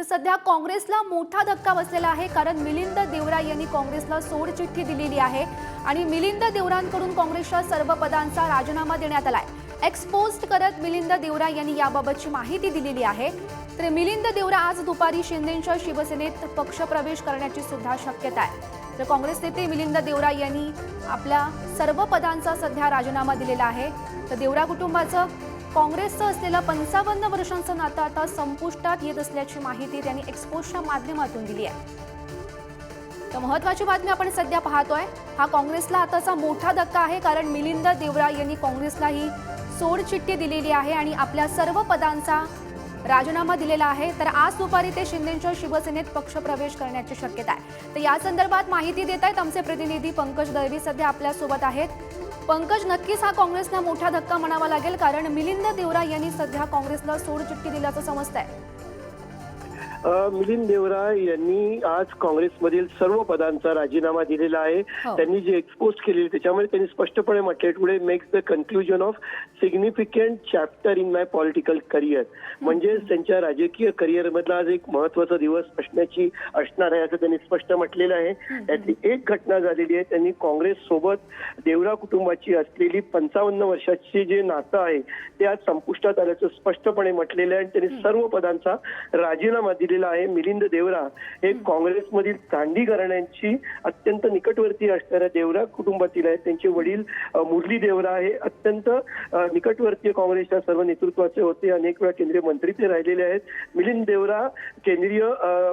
तर सध्या काँग्रेसला मोठा धक्का बसलेला आहे कारण मिलिंद देवरा यांनी काँग्रेसला सोड चिठ्ठी दिलेली आहे आणि मिलिंद देवरांकडून काँग्रेसच्या सर्व पदांचा राजीनामा देण्यात आलाय. एक्सपोस्ट करत मिलिंद देवरा यांनी याबाबतची माहिती दिलेली आहे. तर मिलिंद देवरा आज दुपारी शिंदेच्या शिवसेनेत पक्षप्रवेश करण्याची सुद्धा शक्यता आहे. तर काँग्रेस नेते मिलिंद देवरा यांनी आपल्या सर्व पदांचा सध्या राजीनामा दिलेला आहे. तर देवरा कुटुंबाचं काँग्रेसचं असलेलं पंचावन्न वर्षांचं नातं आता संपुष्टात येत असल्याची माहिती त्यांनी एक्सपोजच्या माध्यमातून दिली आहे. तर महत्वाची बातमी आपण सध्या पाहतोय हा काँग्रेसला आताचा मोठा धक्का आहे कारण मिलिंद देवरा यांनी काँग्रेसला ही सोडचिठ्ठी दिलेली आहे आणि आपल्या सर्व पदांचा राजीनामा दिलेला आहे. तर आज दुपारी ते शिंदेच्या शिवसेनेत पक्षप्रवेश करण्याची शक्यता आहे. तर या संदर्भात माहिती देत आहेत आमचे प्रतिनिधी पंकज दळवी सध्या आपल्यासोबत आहेत. पंकज नक्कीच हा काँग्रेसला मोठा धक्का म्हणावा लागेल कारण मिलिंद देवरा यांनी सध्या काँग्रेसला सोडचिठ्ठी दिल्याचं समजत आहे मिलिंद देवरा यांनी आज काँग्रेसमधील सर्व पदांचा राजीनामा दिलेला आहे. हो. त्यांनी जे एक्सपोज केलेली त्याच्यामध्ये त्यांनी स्पष्टपणे म्हटले today makes the conclusion of significant chapter in my political career म्हणजे त्यांच्या राजकीय करिअर मधला आज एक महत्त्वाचा दिवस असण्याची असणार आहे असं त्यांनी स्पष्ट म्हटलेलं आहे. त्यातली एक घटना झालेली आहे त्यांनी काँग्रेस सोबत देवरा कुटुंबाची असलेली पंचावन्न वर्षाची जे नातं आहे ते आज संपुष्टात आल्याचं स्पष्टपणे म्हटलेलं आहे आणि त्यांनी सर्व पदांचा राजीनामा दिलेला आहे. मिलिंद देवरा हे काँग्रेसमधील दांडी घराण्यांची अत्यंत निकटवर्ती असणाऱ्या देवरा कुटुंबातील आहेत. त्यांचे वडील मुरली देवरा हे अत्यंत निकटवर्तीय काँग्रेसच्या सर्व नेतृत्वाचे होते. अनेक वेळा केंद्रीय मंत्री ते राहिलेले आहेत. मिलिंद देवरा केंद्रीय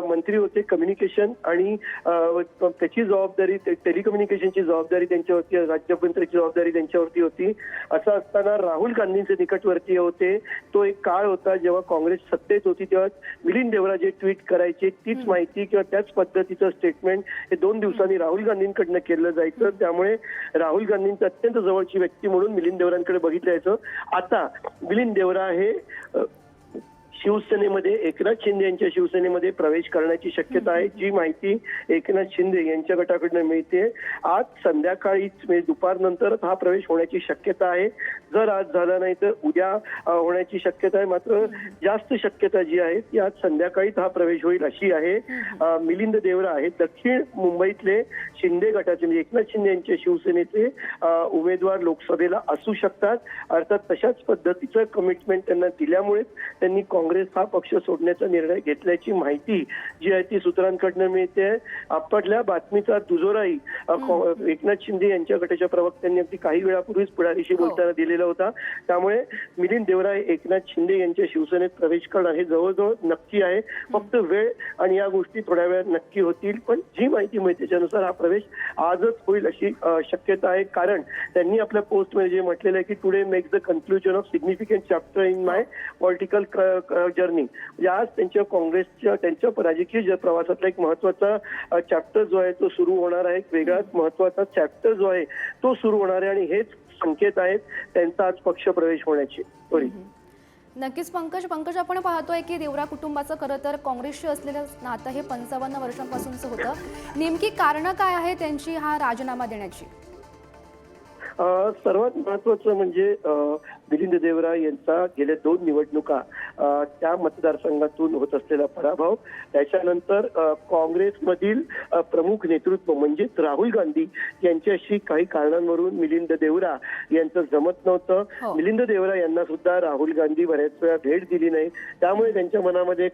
मंत्री होते. कम्युनिकेशन आणि त्याची जबाबदारी टेलिकम्युनिकेशनची जबाबदारी त्यांच्यावरती राज्यमंत्र्याची जबाबदारी त्यांच्यावरती होती. असं असताना राहुल गांधींचे निकटवर्तीय होते. तो एक काळ होता जेव्हा काँग्रेस सत्तेत होती. तेव्हा मिलिंद देवरा जे ट्विट करायचे तीच माहिती किंवा त्याच पद्धतीचं स्टेटमेंट हे दोन दिवसांनी राहुल गांधींकडनं केलं जायचं. त्यामुळे राहुल गांधींचं अत्यंत जवळची व्यक्ती म्हणून मिलिंद देवरांकडे बघितलं जायचं. आता मिलिंद देवरा हे शिवसेनेमध्ये एकनाथ शिंदे यांच्या शिवसेनेमध्ये प्रवेश करण्याची शक्यता आहे. जी माहिती एकनाथ शिंदे यांच्या गटाकडनं मिळते. आज संध्याकाळीच म्हणजे दुपारनंतरच हा प्रवेश होण्याची शक्यता आहे. जर आज झाला नाही तर उद्या होण्याची शक्यता आहे. मात्र जास्त शक्यता जी आहे ती आज संध्याकाळीच हा प्रवेश होईल अशी आहे. मिलिंद देवरा हे दक्षिण मुंबईतले शिंदे गटाचे म्हणजे एकनाथ शिंदे यांच्या शिवसेनेचे उमेदवार लोकसभेला असू शकतात. अर्थात तशाच पद्धतीचं कमिटमेंट त्यांना दिल्यामुळेच त्यांनी काँग्रेस हा पक्ष सोडण्याचा निर्णय घेतल्याची माहिती जी आहे ती सूत्रांकडनं मिळते. आपल्या बातमीचा दुजोराही एकनाथ शिंदे यांच्या गटाच्या प्रवक्त्यांनी अगदी काही वेळापूर्वीच पुढारीशी हो. बोलताना दिलेला होता. त्यामुळे मिलिंद देवरा हे एकनाथ शिंदे यांच्या शिवसेनेत प्रवेश करणं हे जवळजवळ नक्की आहे. फक्त वेळ आणि या गोष्टी थोड्या वेळात नक्की होतील. पण जी माहिती मिळते त्याच्यानुसार हा प्रवेश आजच होईल अशी शक्यता आहे. कारण त्यांनी आपल्या पोस्टमध्ये जे म्हटलेलं आहे की today makes the conclusion of significant chapter in my political journey. म्हणजे आज त्यांच्या काँग्रेसच्या त्यांच्या राजकीय प्रवासातला एक महत्त्वाचा चॅप्टर जो आहे तो सुरू होणार आहे. एक वेगळाच महत्त्वाचा चॅप्टर जो आहे तो सुरू होणार आहे आणि हेच संकेत आहेत त्यांचा आज पक्ष प्रवेश होण्याचे नक्कीच पंकज पंकज आपण पाहतोय की देवरा कुटुंबाचं खरं तर काँग्रेसशी असलेलं नातं हे पंचावन्न वर्षांपासूनचं होतं. नेमकी कारणं काय आहे त्यांची हा राजीनामा देण्याची? सर्वात महत्वाचं म्हणजे मिलिंद देवरा यांचा गेल्या दोन निवडणुका त्या मतदारसंघातून होत असलेला पराभव. त्याच्यानंतर काँग्रेसमधील प्रमुख नेतृत्व म्हणजेच राहुल गांधी यांच्याशी काही कारणांवरून मिलिंद देवरा यांचं जमत हो. नव्हतं मिलिंद देवरा यांना सुद्धा राहुल गांधी बऱ्याच वेळा भेट दिली नाही. त्यामुळे त्यांच्या मनामध्ये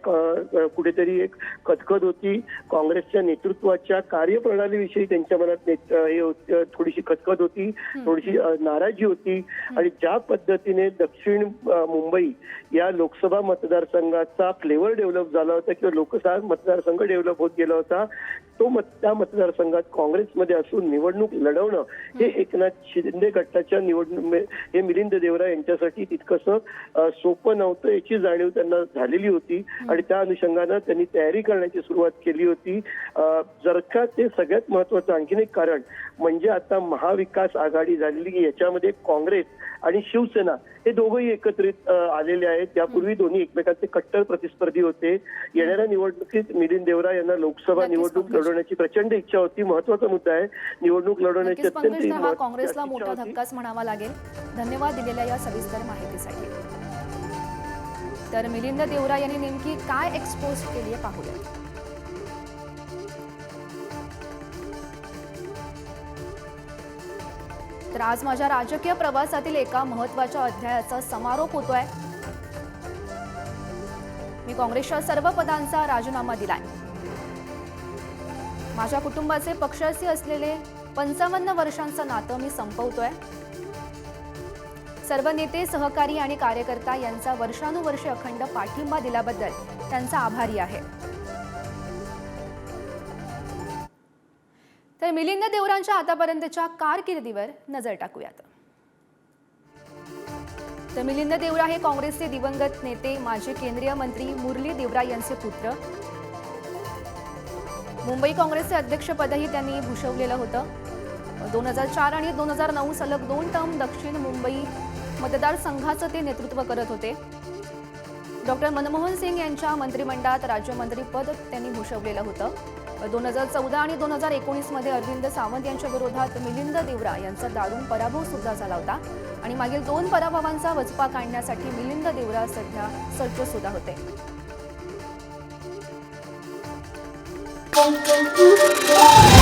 कुठेतरी एक खदखद होती. काँग्रेसच्या नेतृत्वाच्या कार्यप्रणालीविषयी त्यांच्या मनात हे थोडीशी खतखत होती थोडीशी नाराजी होती. आणि ज्या पद्धतीने दक्षिण मुंबई या लोकसभा मतदारसंघाचा फ्लेवर डेव्हलप झाला होता किंवा लोकसभा मतदारसंघ डेव्हलप होत गेला होता. तो मत त्या मतदारसंघात काँग्रेसमध्ये असून निवडणूक लढवणं हे एकनाथ शिंदे गटाच्या निवडणूक हे मिलिंद देवरा यांच्यासाठी तितकंसं सोपं नव्हतं याची जाणीव त्यांना झालेली होती. आणि त्या अनुषंगानं त्यांनी तयारी करण्याची सुरुवात केली होती. जर का ते सगळ्यात महत्वाचं आणखीन एक कारण म्हणजे आता महाविकास आघाडी झालेली याच्यामध्ये काँग्रेस आणि शिवसेना हे दोघंही एकत्रित आलेले आहेत. यापूर्वी दोन्ही एकमेकांचे कट्टर प्रतिस्पर्धी होते. येणाऱ्या निवडणुकीत मिलिंद देवरा यांना लोकसभा निवडणूक. लढवण्याची प्रचंड इच्छा होती. महत्त्वाचा मुद्दा आहे. निवडणूक लढवण्याची अत्यंत हा काँग्रेसला मोठा. धक्काच म्हणावा लागेल. धन्यवाद दिलेल्या या सविस्तर माहितीसाठी. तर मिलिंद देवरा यांनी नेमकी काय एक्सपोज केली आहे पाहूया. तर आज माझ्या राजकीय प्रवासातील एका महत्त्वाच्या अध्यायाचा समारोप होतोय. मी काँग्रेसच्या सर्व पदांचा राजीनामा दिलाय. माझ्या कुटुंबाचे पक्षाशी असलेले पंचावन्न वर्षांचं नातं मी संपवतोय. सर्व नेते सहकारी आणि कार्यकर्ता यांचा वर्षानुवर्षे अखंड पाठिंबा दिल्याबद्दल त्यांचा आभारी आहे. तर मिलिंद देवरांच्या आतापर्यंतच्या कारकिर्दीवर नजर टाकूयात. तर मिलिंद देवरा हे काँग्रेसचे दिवंगत नेते माजी केंद्रीय मंत्री मुरली देवरा यांचे पुत्र मुंबई काँग्रेसचे अध्यक्षपदही त्यांनी भूषवलेलं होतं. दोन हजार चार आणि दोन हजार नऊ सलग दोन टर्म दक्षिण मुंबई मतदारसंघाचं ते नेतृत्व करत होते. डॉक्टर मनमोहन सिंग यांच्या मंत्रिमंडळात राज्यमंत्रीपद त्यांनी भूषवलेलं होतं. दोन हजार चौदा आणि दोन हजार एकोणीसमध्ये अरविंद सावंत यांच्या विरोधात मिलिंद देवरा यांचा दारुण पराभव सुद्धा झाला होता. आणि मागील दोन पराभवांचा वचपा काढण्यासाठी मिलिंद देवरा सध्या सज्ज सुद्धा होते. Boom, boom, boom.